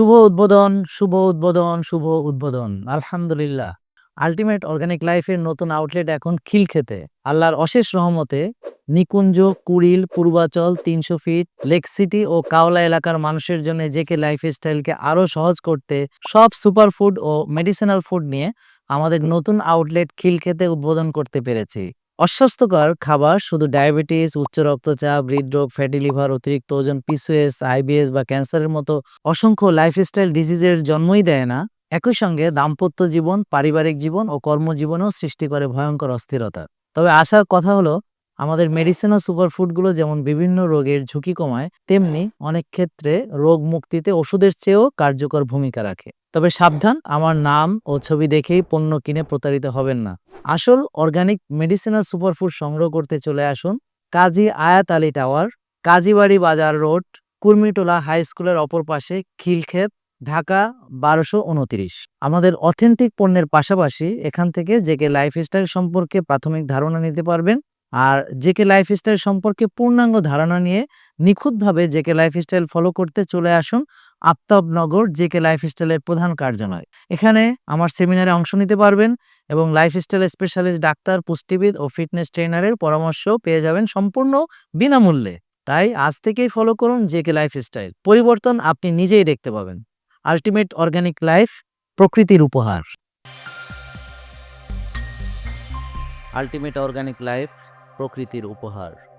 শুভ উদ্বোধন শুভ উদ্বোধন শুভ উদ্বোধন। আলহামদুলিল্লাহ। আলটিমেট অর্গানিক লাইফের নতুন আউটলেট এখন খিলক্ষেতে। আল্লাহর অশেষ রহমতে নিকুঞ্জ, কুড়িল, পূর্বাচল, তিনশো ফিট লেক সিটি ও কাওলা এলাকার মানুষের জন্য জেকে লাইফ স্টাইলকে আরও সহজ করতে সব সুপার ফুড ও মেডিসিনাল ফুড নিয়ে আমাদের নতুন আউটলেট খিলক্ষেতে উদ্বোধন করতে পেরেছি। অস্বাস্থ্যকর খাবার শুধু ডায়াবেটিস, উচ্চ রক্তচাপ, হৃদরোগ ফ্যাটি লিভার অতিরিক্ত ওজন পিসিএস আইবিএস বা ক্যান্সারের মতো অসংখ্য লাইফস্টাইল ডিজিজের জন্মই দেয় না, একই সঙ্গে দাম্পত্য জীবন, পারিবারিক জীবন ও কর্মজীবনেও সৃষ্টি করে ভয়ঙ্কর অস্থিরতা। তবে আসার কথা হলো, আমাদের মেডিসিন ও সুপারফুডগুলো যেমন বিভিন্ন রোগের ঝুঁকি কমায়, তেমনি অনেক ক্ষেত্রে রোগ মুক্তিতে ওষুধের চেয়েও কার্যকর ভূমিকা রাখে। তবে সাবধান, আমার নাম ও ছবি দেখেই পণ্য কিনে প্রতারিত হবেন না। আসল অর্গানিক মেডিসিনাল সুপারফুড সংগ্রহ করতে চলে আসুন কাজী আয়াত আলী টাওয়ার কাজীবাড়ি বাজার রোড কুর্মিটোলা হাই স্কুলের অপর পাশে খিলক্ষেত, ঢাকা বারোশো উনত্রিশ। আমাদের অথেন্টিক পণ্যের পাশাপাশি এখান থেকে জেকে লাইফস্টাইল সম্পর্কে প্রাথমিক ধারণা নিতে পারবেন আর জেকে লাইফস্টাইল সম্পর্কে পূর্ণাঙ্গ ধারণা নিয়ে নিখুঁতভাবে জেকে লাইফস্টাইল ফলো করতে চলে আসুন আফতাবনগর জেকে লাইফস্টাইলের প্রধান কার্যালয়। এখানে আমার সেমিনারে অংশ নিতে পারবেন এবং লাইফস্টাইল স্পেশালিস্ট ডাক্তার, পুষ্টিবিদ ও ফিটনেস ট্রেনারের পরামর্শ পেয়ে যাবেন সম্পূর্ণ বিনামূল্যে। তাই আজ থেকেই ফলো করুন জেকে লাইফস্টাইল। পরিবর্তন আপনি নিজেই দেখতে পাবেন। আলটিমেট অর্গানিক লাইফ, প্রকৃতির উপহার। আলটিমেট অর্গানিক লাইফ, প্রকৃতির উপহার।